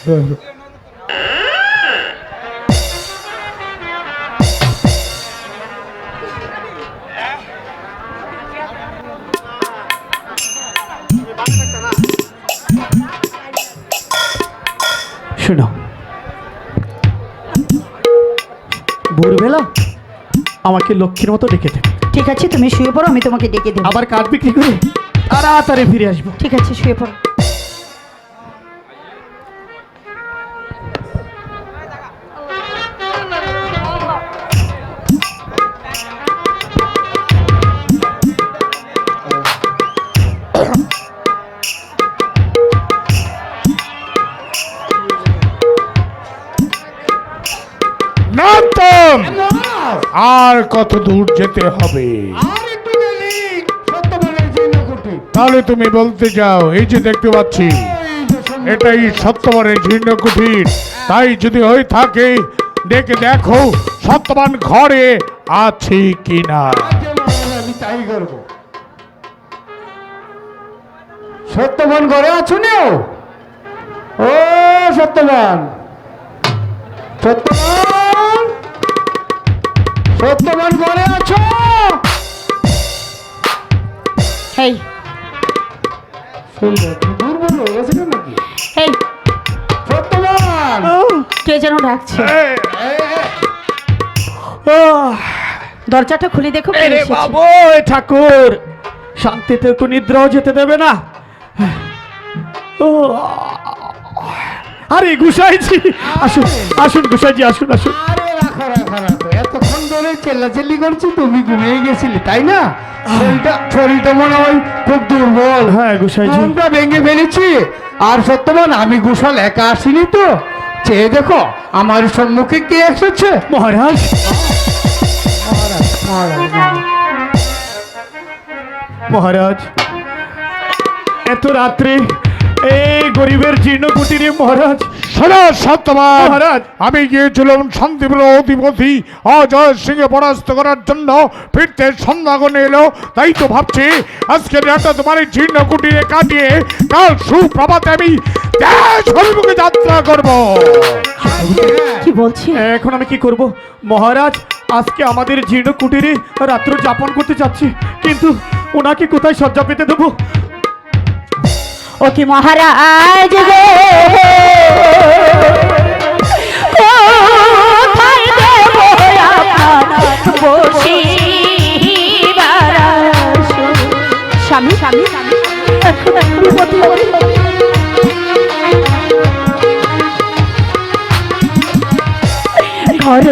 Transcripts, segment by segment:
শোনো। ভোরবেলা আমাকে লক্ষ্মীর মতো ডেকে দেবে। ঠিক আছে তুমি শুয়ে পড়ো আমি তোমাকে ডেকে দেবো। আবার কাঠ বিক্রি করে তাড়াতাড়ি ফিরে আসব। ঠিক আছে শুয়ে পড়ো। আর কত দূর যেতে হবে। তাহলে তুমি বলতে যাও এই যে দেখতে পাচ্ছি এটাই সত্যবানের জীর্ণ কুঠির তাই যদি হয়ে থাকে দেখে দেখো সত্যবান ঘরে আছে কিনা। আমি তাই করব। সত্যবান ঘরে আছো নেও? ও সত্যবান। সত্যবান। ঘরে আছো? এই সুন্দর দুর্বল হয়ে গেছে নাকি? এই সত্যবান কে যেন ডাকছে। এ, এ, এ, আহ, দরজাটা খুলে দেখো বাবু ঠাকুর! শান্তিতে তো নিদ্রাও যেতে দেবে না? ও আরে গুসাইজি আসুন আসুন গুসাইজি আসুন আসুন। চেল্লাচেল্লি করছি তুমি ঘুমিয়ে গেছিলে তাই না? শরীরটা শরীরটা মনে হয় খুব দুর্বল। হ্যাঁ গুসাইজি ঘুমটা ভেঙে ফেলেছি। আর সত্যবান আমি গুশাল একা আসিনি তো। চেয়ে দেখো আমার সম্মুখে কে এসেছে? মহারাজ। মহারাজ এত রাত্রে এই গরিবের জীর্ণ কুটিরে মহারাজ শোনো সত্যবান। মহারাজ। আমি গিয়েছিলাম শান্তিপুর অধিপতি অজয় সিংহে পরাস্ত করার জন্য। ফিরতে সন্ধ্যা গনে এলো তাই তো ভাবছি আজকে রাতটা তোমার এই জীর্ণ কুটিরে কাটিয়ে কাল সুপ্রভাতে আমি দেশ অভিমুখে যাত্রা করব। কি বলছি? এখন আমি কি করব? মহারাজ আজকে আমাদের জীর্ণ কুটিরে রাত্র যাপন করতে চাচ্ছি কিন্তু ওনাকে কোথায় সজ্জা পেতে দেবো? কি মহারাজ গো কোথায় দেব আপনার বসিবার স্বামী স্বামী স্বামী? ঘর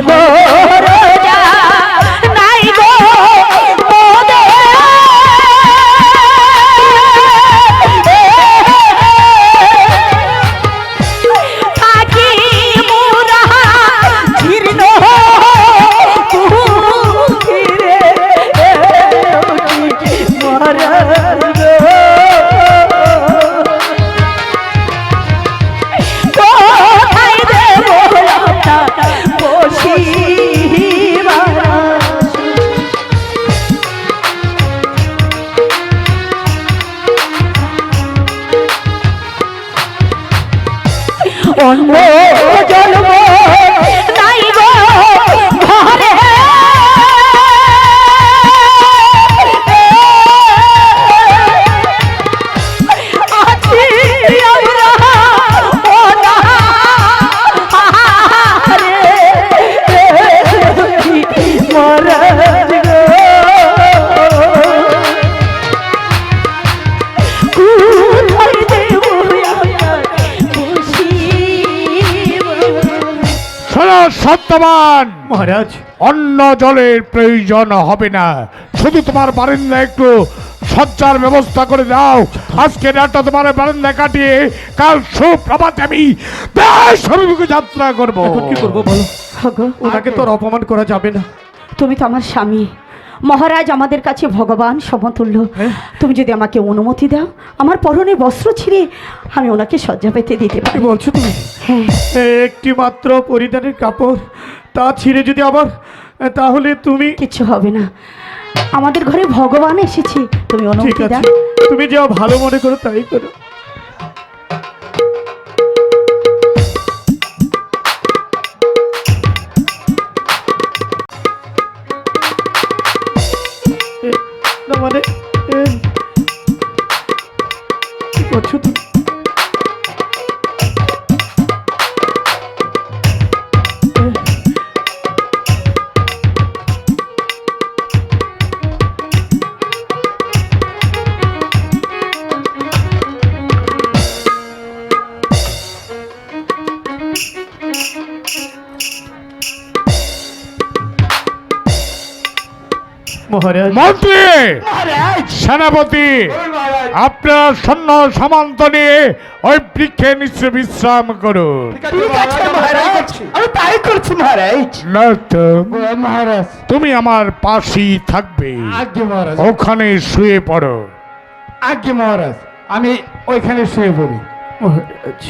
সত্যবান। মহারাজ। অন্য জলের প্রয়োজন হবে না। শুধু তোমার বারিন্দা একটু সজ্জার ব্যবস্থা করে দাও। আজকে রাতটা তোমার বারান্দা কাটিয়ে কাল সুপ্রভাতে আমি বেশ অভিমুখে যাত্রা করব। কি করব বলো? ওনাকে তো আর অপমান করা যাবে না। তুমি তো আমার স্বামী। মহারাজ আমাদের কাছে ভগবান সমতুল্য। হ্যাঁ। তুমি যদি আমাকে অনুমতি দাও আমার পরনে বস্ত্র ছিঁড়ে আমি ওনাকে শয্যা পেতে দিতে পারি। বলছো তুমি? হ্যাঁ। একটি মাত্র পরিধানের কাপড় তা ছিঁড়ে যদি আবার তাহলে তুমি কিচ্ছু হবে না। আমাদের ঘরে ভগবান এসেছে। তুমি অনুমতি দাও। তুমি যা ভালো মনে করো তাই করো। আমারে করছ সেনাপতি আপনার সৈন্য সামন্ত নিয়ে ওই বৃক্ষে নিশ্চয় বিশ্রাম করুন। ঠিক আছে মহারাজ আমি তাই করছি মহারাজ। না তো ও মহারাজ তুমি আমার পাশেই থাকবে। ওখানে শুয়ে পড়ো। আজ্ঞে মহারাজ আমি ওইখানে শুয়ে পড়ি। মহারাজ।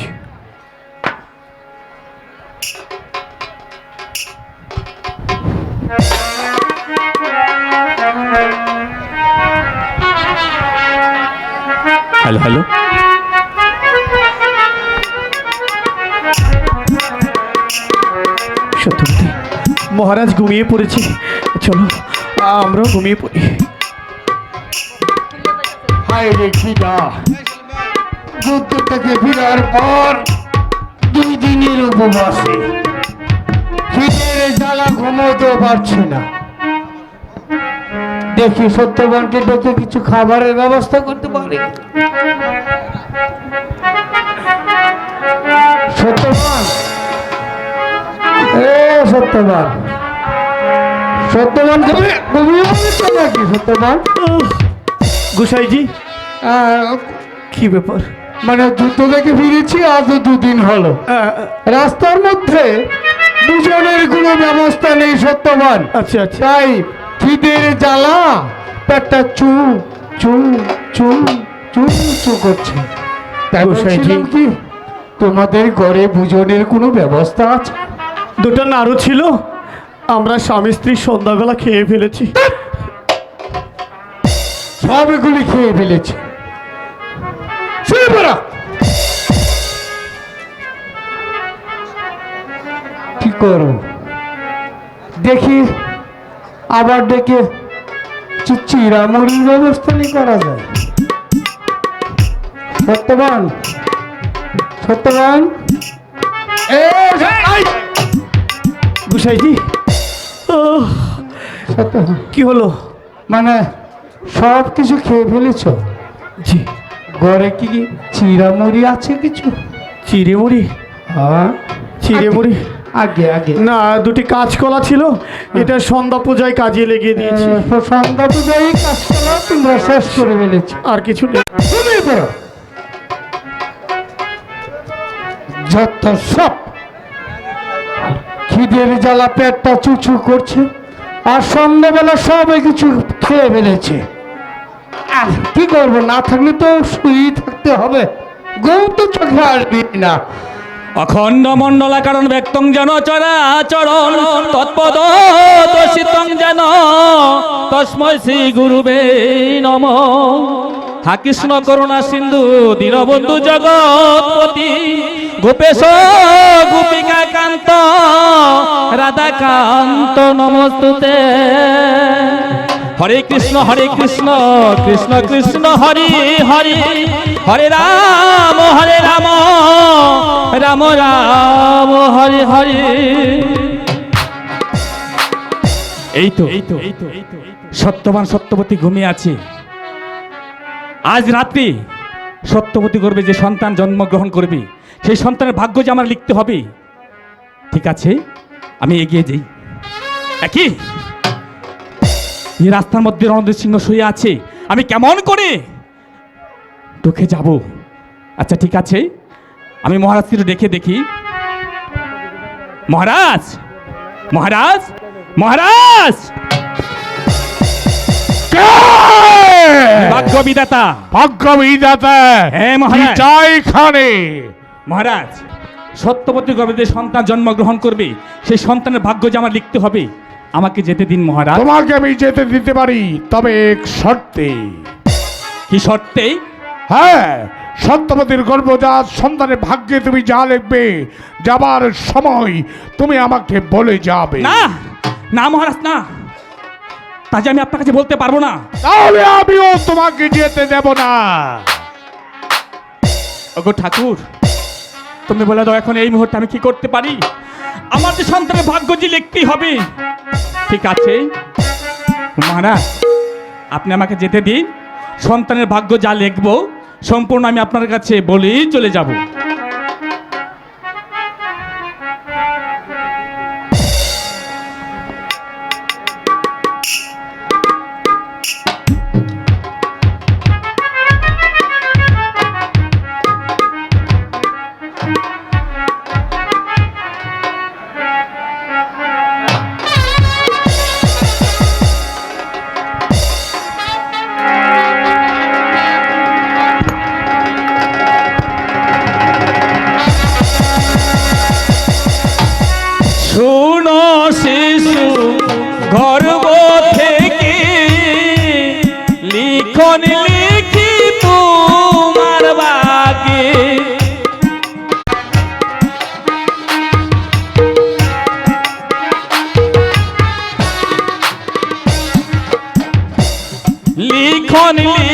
হ্যালো হ্যালো সত্যবতী মহারাজ ঘুমিয়ে পড়েছে। চলো আমরাও ঘুমিয়ে পড়ি। হায় রে খিদা যুদ্ধ থেকে ফেরার পর দুই দিনের উপবাসে খিদের জ্বালা ঘুমোতেও পারছি না। দেখি সত্যবানকে ডেকে কিছু খাবারের ব্যবস্থা করতে পারি সত্যবান। এ সত্যবান। সত্যবান নাকি? সত্যবান? গোসাইজি? কি ব্যাপার? মানে যুদ্ধ থেকে ফিরেছি আজও দুদিন হলো। রাস্তার মধ্যে দুজনের কোনো ব্যবস্থা নেই সত্যবান। আচ্ছা আচ্ছা। তাই খিদের জ্বালা পেটটা চু চু চু। চু চু করছে কি তোমাদের ঘরে ভোজনের কোনো ব্যবস্থা আছে? দুটো নাড়ু ছিল আমরা স্বামী স্ত্রী সন্ধ্যাবেলা খেয়ে ফেলেছি। সবগুলি খেয়ে ফেলেছে। শুয়ে পড়ো। কি করো দেখি আবার ডেকে চিরামুড়ির ব্যবস্থা নিয়ে করা যায়। সত্যবান। সত্যবান! গোসাইজি। সত্যবান। কি হলো? মানে সব কিছু খেয়ে ফেলেছ? জি। ঘরে কি চিরামুড়ি আছে কিছু? চিড়ে মুড়ি হ্যাঁ। চিড়ে মুড়ি আগে আগে। না দুটি কাঁচকলা ছিল এটা সন্ধ্যা পূজায় কাজে লেগে দিয়েছি। সন্ধ্যা পূজায় কাজ করা তোমরা শেষ করে ফেলেছ। আর কিছু নেই। যত সব খিদের জ্বালা পেটটা চুচু করছে আর সন্ধ্যাবেলা সবাই কিছু খেয়ে ফেলেছে। আর কি করব, না থাকলে তো শুয়েই থাকতে হবে। ঘুম তো চোখে আসবে না। অখণ্ড মণ্ডলাকারণ ব্যক্তং জন চরাচরণ তৎপদ দোষিতং যেন তস্মৈ শ্রী গুরুবে নম। হা কৃষ্ণ করুণা সিন্ধু দীনবন্ধু জগৎপতি। গোপেশ, গোপিকা কান্ত, রাধা কান্ত, নমস্তুতে। হরে কৃষ্ণ হরে কৃষ্ণ কৃষ্ণ কৃষ্ণ, হরে হরে হরে রাম হরে রাম রাম রাম, হরে হরে। এই তো এই তো সত্যবান সত্যবতী ঘুমিয়ে আছে। আজ রাত্রি সত্যবতী করবে যে সন্তান জন্মগ্রহণ করবে। সেই সন্তানের ভাগ্য যে আমার লিখতে হবে। ঠিক আছে আমি এগিয়ে যাই। একই? এই রাস্তার মধ্যে রণদেব সিংহ শুয়ে আছে। আমি কেমন করে ঢুকে যাব? আচ্ছা ঠিক আছে। আমি মহারাজকে দেখে দেখি। মহারাজ! মহারাজ! মহারাজ! ভাগ্য বিদাতা ভাগ্য বিধাতা হ্যাঁ, মহারাজ। চাই এখানে মহারাজ সত্যবতী গর্ভে যে সন্তান জন্মগ্রহণ করবে সেই সন্তানের ভাগ্য যে আমার লিখতে হবে আমাকে যেতে দিন মহারাজ। তোমাকে আমি যেতে দিতে পারি তবে এক শর্তে। কি শর্তে? হ্যাঁ সত্যবতীর গর্ভজাত সন্তানের ভাগ্যে তুমি যা লিখবে যাবার সময় তুমি আমাকে বলে যাবে। না না মহারাজ না। তা যে আমি আপনার কাছে বলতে পারব না। তাহলে আমিও তোমাকে যেতে দেব না। ওগো ঠাকুর তুমি বলে দাও, এখন এই মুহূর্তে আমি কি করতে পারি? আমার যে সন্তানের ভাগ্য যে লিখতেই হবে? ঠিক আছে। মহারাজ, আপনি আমাকে যেতে দিন। সন্তানের ভাগ্য যা লিখব, সম্পূর্ণ আমি আপনার কাছে বলেই চলে যাব। লিখন লিখি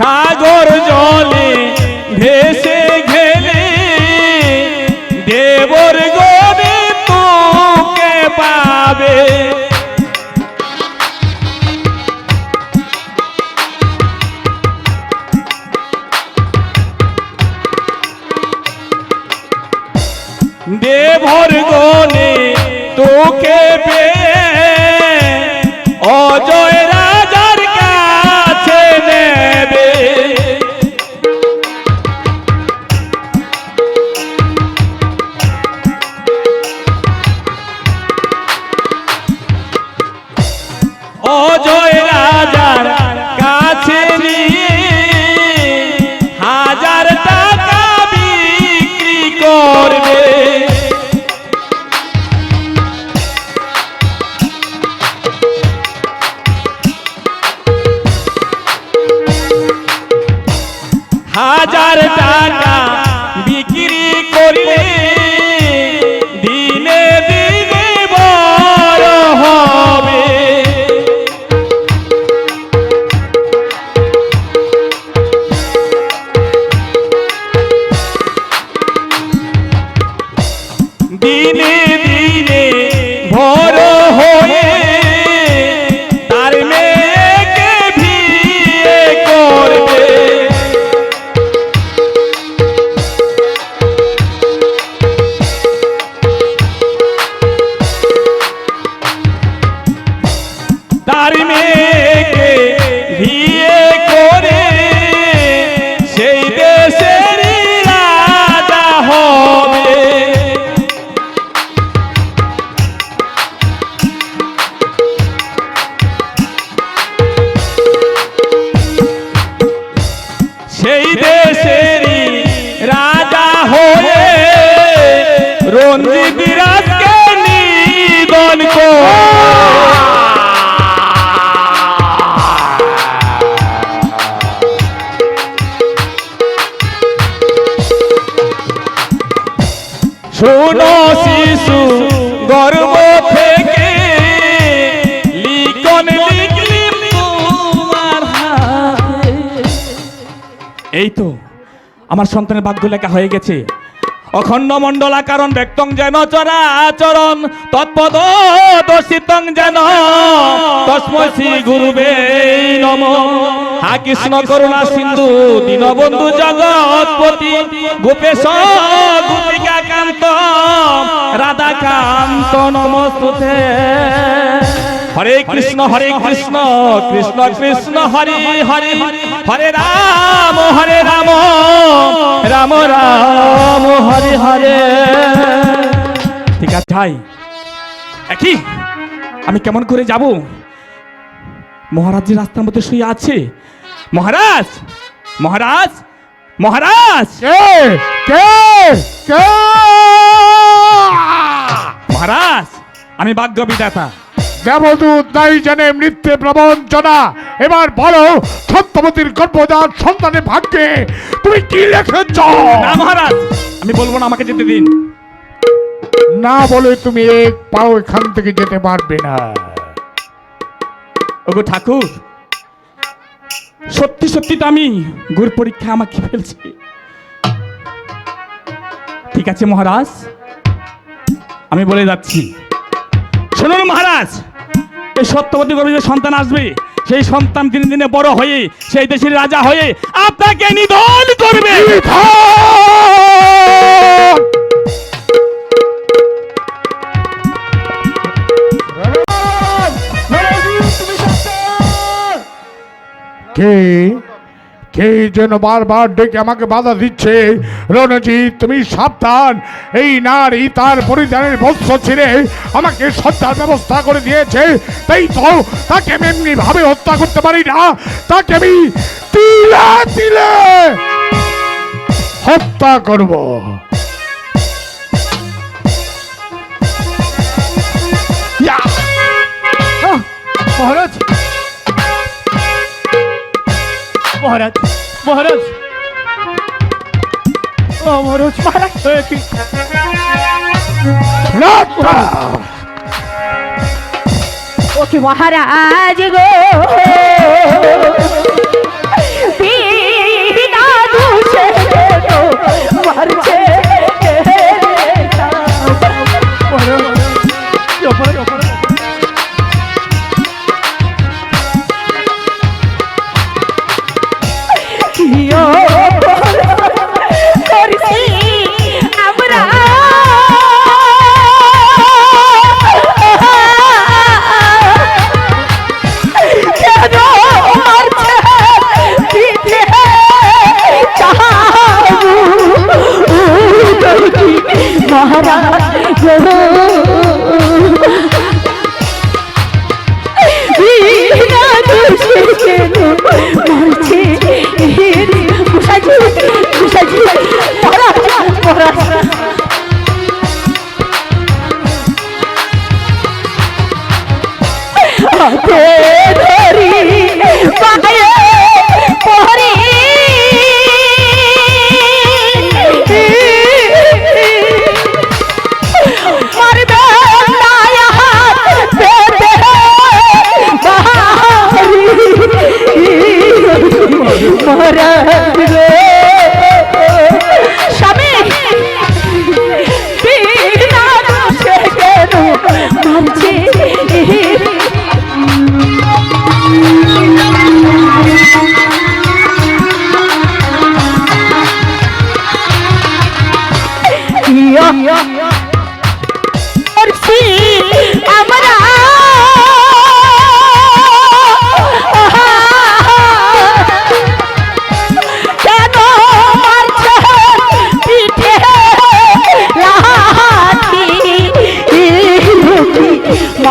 সাগর জলে আমার সন্তানের ভাগ্য লেখা হয়ে গেছে। অখণ্ড মণ্ডলা কারণ ব্যক্তং যেন চরাচরণ, তৎপদ দর্শিতং যেন তস্মৈ শ্রী গুরুবে নম। হা কৃষ্ণ করুণা সিন্ধু, দীনবন্ধু জগৎপতি, গোপেশ গোপিকা কান্ত রাধা কান্ত নমস্তুতে। হরে কৃষ্ণ হরে কৃষ্ণ কৃষ্ণ কৃষ্ণ হরে হরে হরে রাম হরে রাম রাম রাম হরে হরে। ঠিক আছে ভাই একই। আমি কেমন করে যাব? মহারাজ যে রাস্তার মধ্যে শুয়ে আছে। মহারাজ মহারাজ মহারাজ! কে? কে? কে? মহারাজ আমি ভাগ্য বিধাতা দেবদূত নাই জানে মৃত্যু প্রবঞ্চনা এবার বলো সত্যবতীর গর্ভজাত সন্তানের ভাগ্যে তুমি কি লিখেছ না মহারাজ আমি বলব না আমাকে যেতে দিন। না বলে তুমি এক পাও এখান থেকে যেতে পারবে না। ওগো ঠাকুর সত্যি সত্যি তো আমি গুর পরীক্ষা আমাকে ফেলছি। ঠিক আছে মহারাজ আমি বলে যাচ্ছি। শুনুন মহারাজ এই সত্যবতী কবি যে সন্তান আসবে সেই সন্তান দিনে দিনে বড় হয়ে সেই দেশের রাজা হয়ে আপনাকে নিধন করবে। কে? কে যেন বারবার ডেকে আমাকে বাধা দিচ্ছে। রণজিৎ, তুমি সাবধান। এই নারী তার পরিধানের বস্ত্র ছিঁড়ে আমাকে সজ্জার ব্যবস্থা করে দিয়েছে। তাই তো তাকে আমি এমনি ভাবে হত্যা করতে পারি না। তাকে আমি তিলে তিলে হত্যা করব। মহারাজ! মহারাজ মহারাজ। ও মহারাজ মহারাজ। হয়ে কি! ওকে মহারাজ গো?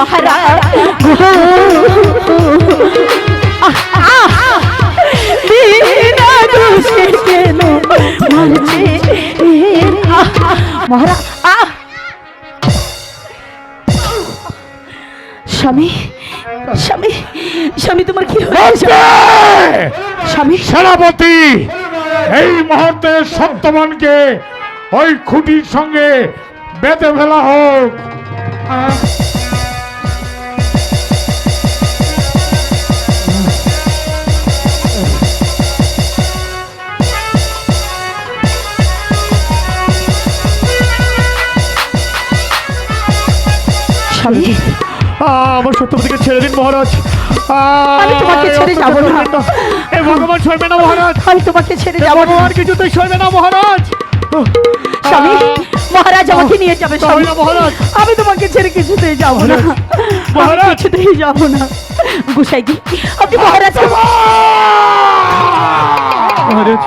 মহারাজ মহারাজ স্বামী স্বামী স্বামী তোমার কি হয়েছে? স্বামী। সেনাপতি এই মুহূর্তে সত্যবানকে ওই খুঁটির সঙ্গে বেঁধে ফেলা হোক। আহ, আমার সত্যপতিকে ছেড়ে দিন মহারাজ। আমি তোমাকে ছেড়ে যাব না। এ ভগবান সইবে না মহারাজ। আমি তোমাকে ছেড়ে যাব না। ভগবান কিছুতেই সইবে না মহারাজ। স্বামী মহারাজ আমাকে নিয়ে যাবে স্বামী। মহারাজ। আমি তোমাকে ছেড়ে কিছুতেই যাব না। মহারাজ। কিছুতেই যাব না। গুসাই কি আপনি মহারাজ মহারাজ!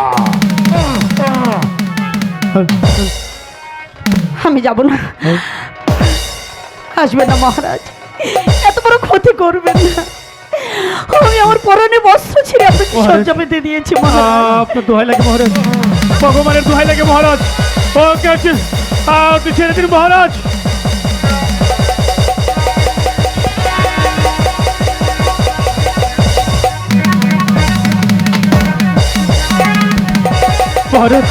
আমি যাব না। আসবে না মহারাজ। এত বড় ক্ষতি করবেন না। আমি আমার পরনে বস্ত্র ছিঁড়ে আপনাকে মহারাজ। সজ্জা পেতে দিয়েছি আপনার দোহাই লাগে মহারাজ। ভগবানের দোহাই লাগে মহারাজ। ওকে আপনি ছেড়ে দিন মহারাজ। মহারাজ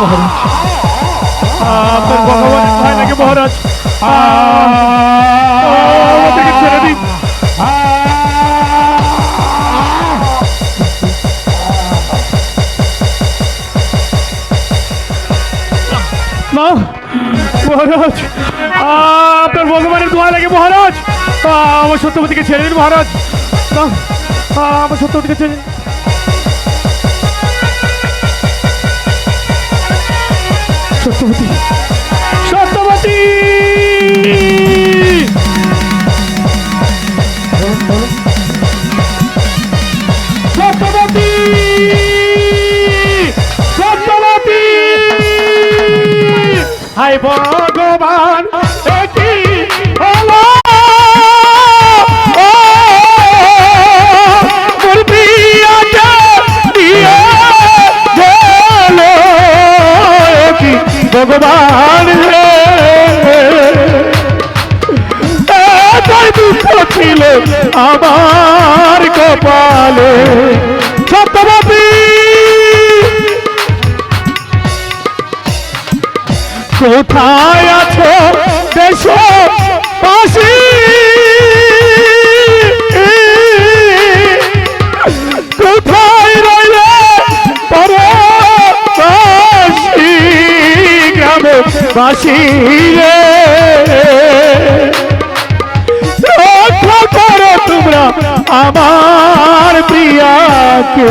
আহ, আপনার মহারাজ মহারাজ আপনার ভগবানের দোয়া লাগে মহারাজ। আমার সত্যপতিকে ছেড়ে দিন মহারাজ। আমার সত্যপতিকে ছেড়ে দিন। সত্যবতী। সত্যবতী! সত্যবতী! সত্যবতী! হাই বড় কপালে সত্যবাদী কোথায় আছো দেশ পাশি? বাসি রে। তোমরা আমার প্রিয়াকে।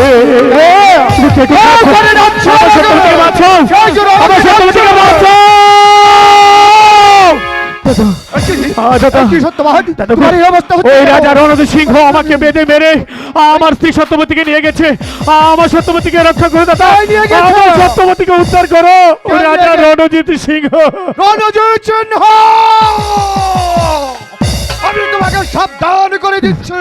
সিংহ আমাকে বেঁধে মেরে আমার স্ত্রী সত্যবতীকে নিয়ে গেছে। আমার সত্যবতীকে রক্ষা করে দাদা। আমার সত্যবতীকে উদ্ধার করো। ওই রাজা রণজিৎ সিংহ। রণজিৎ সিংহ! আমি তোমাকে সাবধান করে দিচ্ছি।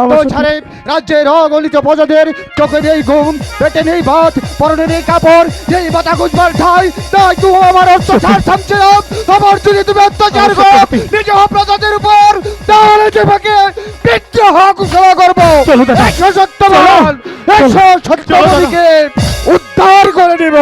তোমার ছাড়ে রাজ্যের অগণিত প্রজাদের চোখে নেই ঘুম পেটে নেই ভাত পরনে নেই কাপড় নেই বাতা গুজবার ঠাই তাই তুমি আমার অত্যাচার থামছে আমার যদি তুমি অত্যাচার করো নিজ প্রজাদের উপর তাহলে তোমাকে বিদ্রোহ ঘোষণা করব। একশো সত্যবান একশো সত্যবাদীকে উদ্ধার করে নিব।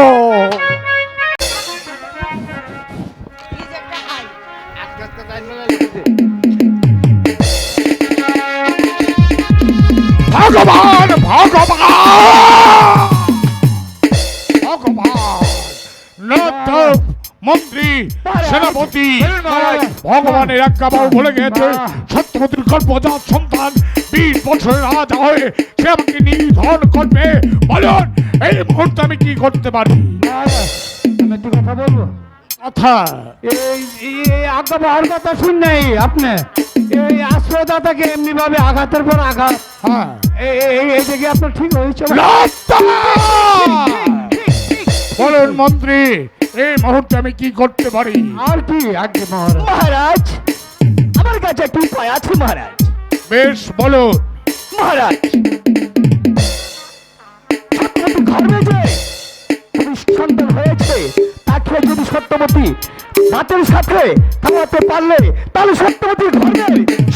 মন্ত্রী সেনাপতি ভগবানের একটা বাবু বলে গেছে সত্যপতির গর্ভজাত সন্তান বিশ বছরের রাজা হয়ে সে আমাকে নিধন করবে বলুন এই মুহূর্তে আমি কি করতে পারি একটু কথা বলব কথা। এই কথা শুন নাই আপনি? এই আশ্রয়দাতাকে এমনি ভাবে আঘাতের পর আঘাত। হ্যাঁ। এই এই- এই দেখে আপনার ঠিক হয়েছে! বলুন মন্ত্রী এই মুহূর্তে আমি কি করতে পারি? আর কি আজ্ঞে মহারাজ মহারাজ আমার কাছে একটু উপায় আছে মহারাজ। বেশ বলুন। মহারাজ সত্যবতী। রাতের সাথে থামাতে পারলে তাহলে সত্যবতীর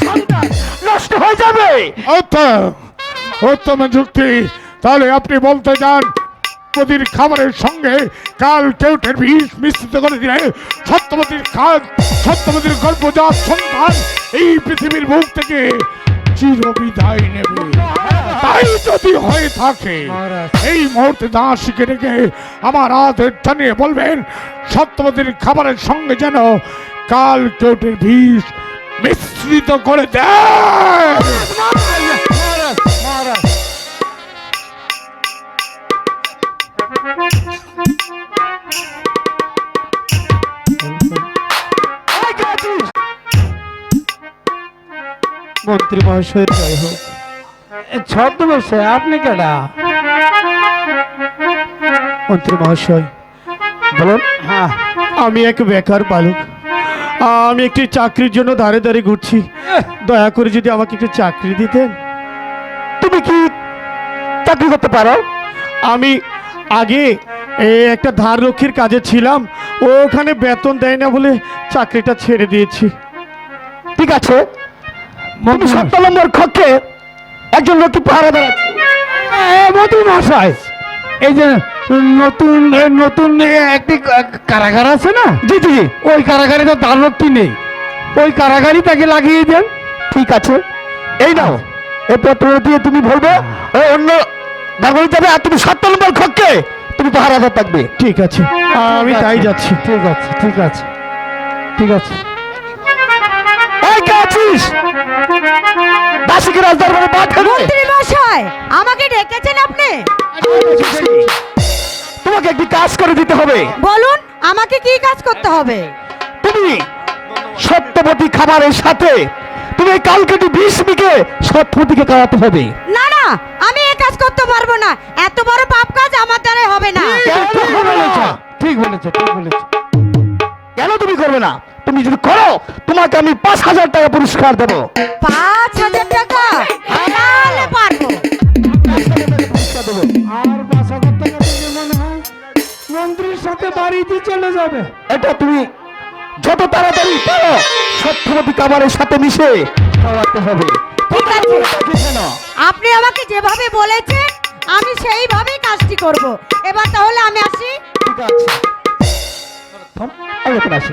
সন্তান নষ্ট হয়ে যাবে। উত্তম যুক্তি। তাহলে আপনি বলতে চান প্রতির খাবারের সঙ্গে কাল কেউটের বিষ মিশ্রিত করে দিলে সত্যবতীর খাদ, সত্যবতীর গর্ভজাত সন্তান এই পৃথিবীর মুখ থেকে তাই যদি হয়ে থাকে, এই মুহূর্তে দাসীকে ডেকে আমার বলবেন সত্যবতীর খাবারের সঙ্গে যেন কাল কেউটের বিষ মিশ্রিত করে দেয়। মন্ত্রী মহাশয়ের জয় হোক। ছদ্মবেশে আপনি কেডা? মন্ত্রী মহাশয় বলুন। হ্যাঁ আমি এক বেকার বালক। আমি একটি চাকরির জন্য ধারে ধারে ঘুরছি। দয়া করে যদি আমাকে একটু চাকরি দিতেন। তুমি কি চাকরি করতে পারো? আমি আগে একটা ধার রক্ষীর কাজে ছিলাম। ওখানে বেতন দেয় না বলে চাকরিটা ছেড়ে দিয়েছি। ঠিক আছে। তুমি সত্য নম্বর কক্ষে একজন লোককে পাহারা দাঁড়াচ্ছে। মন্ত্রী মহাশয় এই যে নতুন নতুন একটি কারাগার আছে না? জি জি। ওই কারাগারে তো দানবটি নেই। ওই কারাগারই তাকে লাগিয়ে দেন। ঠিক আছে। এই নাও এই পত্র দিয়ে তুমি বলবে অন্য দাগড়ি যাবে আর তুমি সত্য নম্বর কক্ষে তুমি পাহারাদার থাকবে। ঠিক আছে। আমি তাই যাচ্ছি। ঠিক আছে ঠিক আছে। ঠিক আছে। কে আছিস? দাসীকে রাজদরবারে পাঠাবে মন্ত্রী মশাই আমাকে ডেকেছেন আপনি? তোমাকে একটি কাজ করে দিতে হবে। বলুন আমাকে কি কাজ করতে হবে? তুমি সত্যবতী খাবারের সাথে তুমি এই কালকেটি বিষ মিকে সত্যবতীকে খাওয়াতে হবে। না না আমি এ কাজ করতে পারব না। এত বড় পাপ কাজ আমার দ্বারা হবে না। ঠিক বলেছ ঠিক বলেছ ঠিক বলেছ। করবে না? তুমি যদি করো তোমাকে আমি পাঁচ হাজার টাকা পুরস্কার দেবো। পাঁচ হাজার টাকা? তাহলে পারব। পুরস্কার দেবো আর বাসা করতে করতে মনে হয় মন্ত্রীর সাথে বাড়িতে চলে যাবে। এটা তুমি যত তাড়াতাড়ি পারো সত্যবতী কামারের সাথে মিশে খাওয়াতে হবে। ঠিক আছে। আপনি আমাকে যেভাবে বলেছেন আমি সেইভাবেই কাজটি করব। এবার তাহলে আমি আসি। ঠিক আছে। থাম, আমি এখন আসি।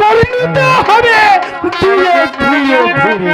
পরিণত হবে। ধুয়ে ধুয়ে ঘুরে